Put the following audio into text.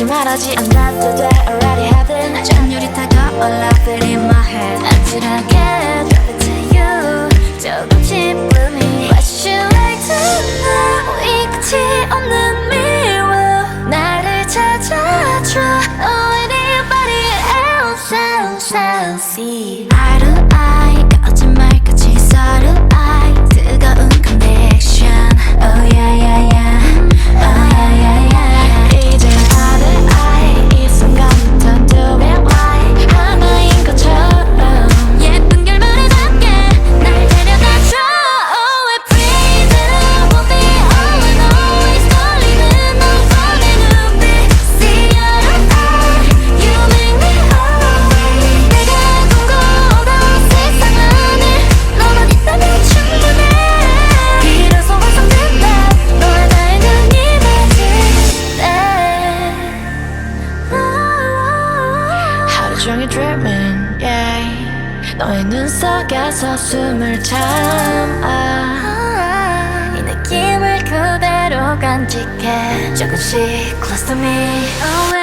걱정하지 말아지 Another day already happened 전율이 다가올라 Feel in my head. 아찔하게 Drop it to you 조금씩 blooming What you like to know? 이 끝이 없는 미워. 나를 찾아줘. Oh anybody else I'll see 종일 dreaming, yeah. 너의 눈 속에서 숨을 참아. 이 느낌을 그대로 간직해. 조금씩 close to me.